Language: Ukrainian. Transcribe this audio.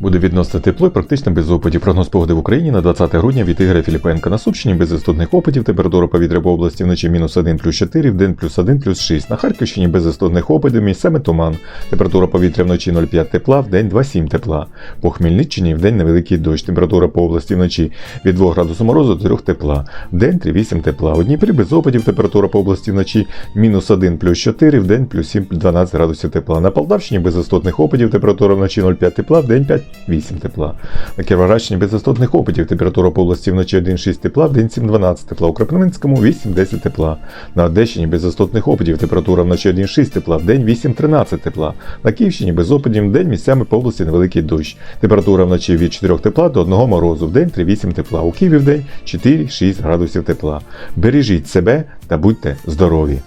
Буде відносно тепло і практично без опадів. Прогноз погоди в Україні на 20 грудня від Ігоря Філіпенка. На Сумщині без істотних опадів. Температура повітря по області вночі мінус 1 плюс 4, вдень плюс 1 плюс 6. На Харківщині без істотних опадів місцями туман. Температура повітря вночі 0,5 тепла, вдень 2,7 тепла. По Хмельниччині вдень невеликий дощ. Температура по області вночі від 2 градусів морозу до 3 тепла. В Вдень 3,8 тепла. У Дніпрі без опадів температура по області вночі мінус 1 плюс 4, вдень плюс 7 12 градусів тепла. На Полтавщині без істотних опадів температура вночі 0,5 тепла, в день 5 8 тепла. На Кіровоградщині без істотних опитів температура по області вночі 1,6 тепла, в день 7-12 тепла. У Кропивницькому 8-10 тепла. На Одещині без істотних опитів температура вночі 1,6 тепла, в день 8-13 тепла. На Київщині без опадів в день місцями по області невеликий дощ. Температура вночі від 4 тепла до 1 морозу, в день 3-8 тепла. У Києві в день 4-6 градусів тепла. Бережіть себе та будьте здорові!